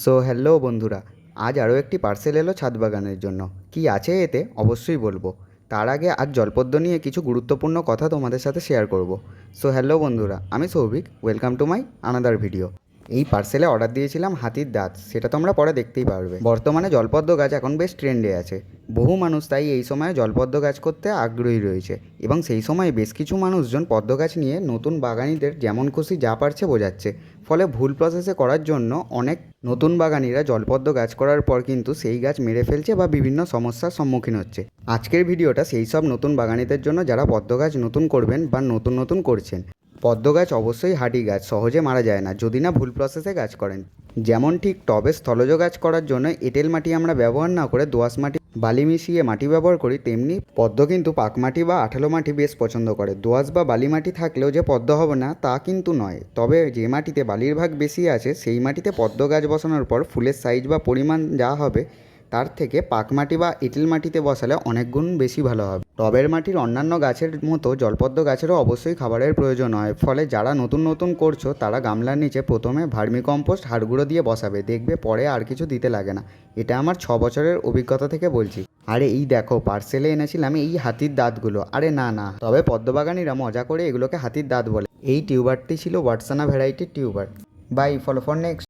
So hello বন্ধুরা, আজ আরও একটি পার্সেল এলো ছাদ বাগানের জন্য। কি আছে এতে? অবশ্যই বলব। তার আগে আজ জলপদ্ম নিয়ে কিছু গুরুত্বপূর্ণ কথা তোমাদের সাথে শেয়ার করব। সো হ্যালো বন্ধুরা, আমি Souvik welcome to my another video এই পার্সেলে অর্ডার দিয়েছিলাম হাতির দাঁত, সেটা তোমরা পরে দেখতেই পারবে। বর্তমানে জলপদ্ম গাছ এখন বেশ ট্রেন্ডে আছে। বহু মানুষ তাই এই সময়ে জলপদ্ম গাছ করতে আগ্রহী রয়েছে এবং সেই সময় বেশ কিছু মানুষজন পদ্ম গাছ নিয়ে নতুন বাগানিদের যেমন খুশি যা পারছে বোঝাচ্ছে। ফলে ভুল প্রসেসে করার জন্য অনেক নতুন বাগানিরা জলপদ্ম গাছ করার পর কিন্তু সেই গাছ মেরে ফেলছে বা বিভিন্ন সমস্যার সম্মুখীন হচ্ছে। আজকের ভিডিওটা সেই সব নতুন বাগানিদের জন্য যারা পদ্ম গাছ নতুন করবেন বা নতুন নতুন করছেন। পদ্ম গাছ অবশ্যই হাঁটি গাছ, সহজে মারা যায় না, যদি না ভুল প্রসেসে গাছ করেন। যেমন ঠিক টবে স্থলজ গাছ করার জন্য এঁটেল মাটি আমরা ব্যবহার না করে দোআঁশ মাটি, বালি মিশিয়ে মাটি ব্যবহার করি, তেমনি পদ্ম কিন্তু পাক মাটি বা আঠালো মাটি বেশ পছন্দ করে। দোআঁশ বা বালি মাটি থাকলেও যে পদ্ম হবে না, তা কিন্তু নয়। তবে যে মাটিতে বালির ভাগ বেশি আছে, সেই মাটিতে পদ্ম গাছ বসানোর পর ফুলের সাইজ বা পরিমাণ যা হবে তার থেকে পাক মাটি বা এঁটেল মাটিতে বসালে অনেক গুণ বেশি ভালো হবে। টবের মাটির অন্যান্য গাছের মতো জলপদ্ম গাছেরও অবশ্যই খাবারের প্রয়োজন হয়। ফলে যারা নতুন নতুন করছ, তারা গামলার নিচে প্রথমে ভার্মি কম্পোস্ট হাড়গুঁড়ো দিয়ে বসাবে। দেখবে পরে আর কিছু দিতে লাগে না। এটা আমার ছ বছরের অভিজ্ঞতা থেকে বলছি। আরে এই দেখো, পার্সেলে এনেছিলাম এই হাতির দাঁতগুলো। আরে না না। তবে পদ্মবাগানিরা মজা করে এগুলোকে হাতির দাঁত বলে। এই টিউবারটি ছিল ওয়াটসানা ভ্যারাইটির tuber. Bye, follow for next.